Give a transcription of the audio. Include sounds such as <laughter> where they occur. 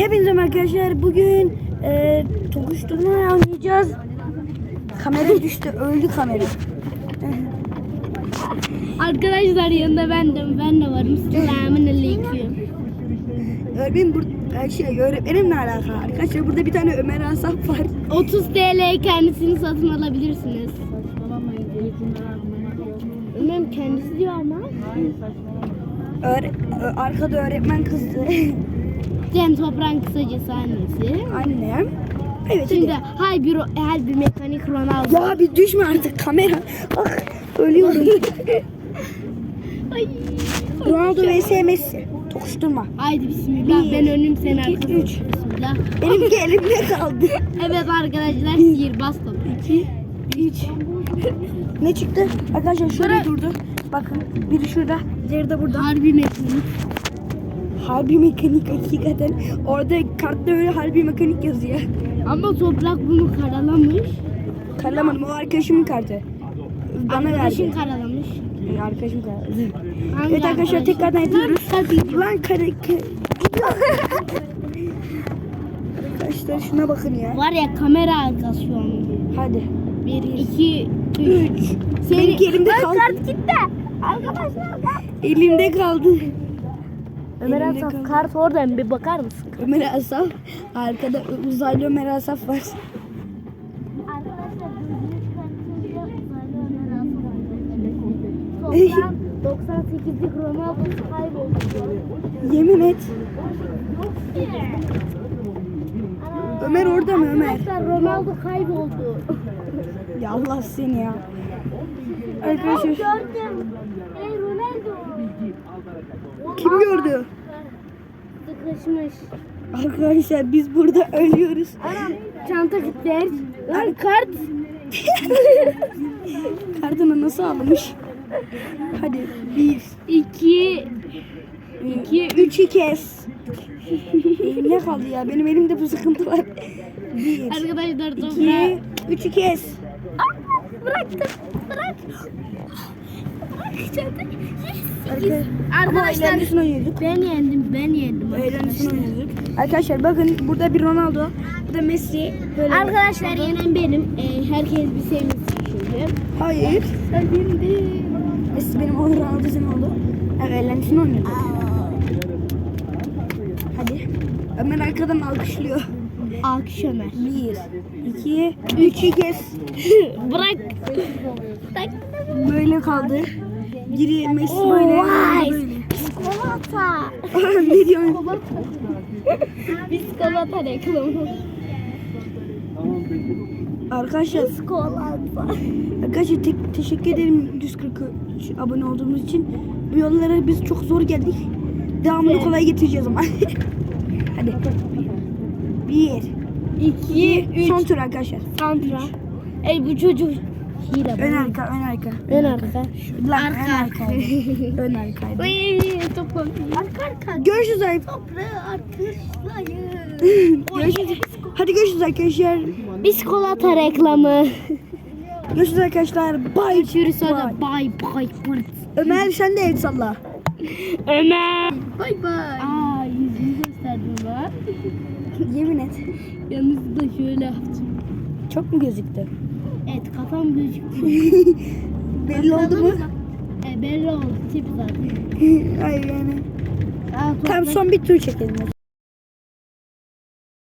Hepinize arkadaşlar. Bugün e, tokuşturma oynayacağız. Kamera düştü. Öldü kamera. Arkadaşlar yanında ben de ben de varım. Selamun aleyküm. Öğretmenim bur e, şey, öğretmenimle alakalı. Arkadaşlar burada bir tane Ömer Asaf var. 30 TL kendisini satın alabilirsiniz. Ömem kendisi diyor ama. Öğre- arkada öğretmen kızdı. <laughs> Cem Toprak'ın kısacası annesi. Annem. Evet Şimdi hadi. hay bir her bir mekanik Ronaldo. Ya bir düşme artık kamera. Ah ölüyorum. <laughs> Ay. Ronaldo vs Messi. Tokuşturma. Haydi bismillah. Bir, ben önüm sen iki, arkasın. üç. Bismillah. Benimki elimde kaldı. <laughs> Evet arkadaşlar sihirbaz top. 2 3 Ne çıktı? Arkadaşlar şöyle Bırak. durdu. Bakın biri şurada, diğeri de burada. Harbi mekanik. Harbi mekanik hakikaten. Orada kartta öyle harbi mekanik yazıyor. Ama toprak bunu karalamış. Karlamadım o arkadaşımın kartı. Bana Arkadaşın verdi. karalamış. Arkadaşım kartı. Hangi Evet arkadaşlar arkadaş? tekrardan yapıyoruz. Lan kare... ka- Arkadaşlar şuna bakın ya. Var ya kamera arkası şu an. Hadi. 1, 2, 3. Benimki elimde kaldı. kart gitti. Arkadaşlar bak. Elimde kaldı. Ömer Elimde Asaf kaldı. kart oradan bir bakar mısın? Ömer Asaf. Arkada uzaylı Ömer Asaf var. Arkadaşlar Toplam 98'lik Ronaldo kayboldu. Yemin et. Ömer orada mı Ömer? Arkadaşlar Ronaldo kayboldu. Ya Allah seni ya. Arkadaşlar Gördüm. Kim gördü? Sıkışmış. Arkadaşlar biz burada ölüyoruz. Anam çanta gitti. Lan kart. <laughs> Kartını nasıl almış? Hadi bir, 2 iki, üç kez. Elimde kaldı ya. Benim elimde bu sıkıntı var. Bir, Arkadaşlar iki, toprağı üç kez. bıraktım. Bırak. Bırak çanta. Arkadaşlar, eğlencesine oynuyorduk. ben yendim. Ben yendim. Oynuyorduk. Arkadaşlar bakın burada bir Ronaldo, bu da Messi. Böyle. Arkadaşlar yenen benim. Ee, herkes bir sevinsin şimdi. Hayır. Sevindim. Messi benim olur, Ronaldo senin oldu. Evet, eğlencesine oynuyorduk. Hadi. Ömer arkadan alkışlıyor. Alkış Ömer. Bir, iki, üç. <laughs> Bırak. Bırak. Böyle kaldı. Biri Messi böyle. vay. böyle. Biskolata. ne diyorsun? Biskolata reklamı. Arkadaşlar, Biskolata. arkadaşlar tek, teşekkür ederim 143 abone olduğumuz için. Bu yollara biz çok zor geldik. Devamını Evet. kolay getireceğiz ama. <laughs> Hadi. Bir, 2, 3. son tur arkadaşlar. Santra. Ey bu çocuk. Hile Ön bu. arka, ön arka. Ön arka. Lan Arka. <laughs> ön arkaydı. ön. Uy, topu. Arka arka. Görüşürüz arkadaşlar. Toprağı <laughs> arkadaşlar. Görüşürüz. Hadi görüşürüz arkadaşlar. Biskolata reklamı. Görüşürüz arkadaşlar. Bye. Görüşürüz sonra. Bye. Bye bye. Ömer sen de el salla. Ömer. Bye bye. Aa yüzünü gösterdim ben. Yemin et. Yalnız da şöyle yaptım. Çok mu gözüktü? Evet kafam gözüktü. <laughs> Belli oldu mu? E, belli oldu tip zaten. <laughs> Hayır yani. Aa, toprak- son bir tur çekelim.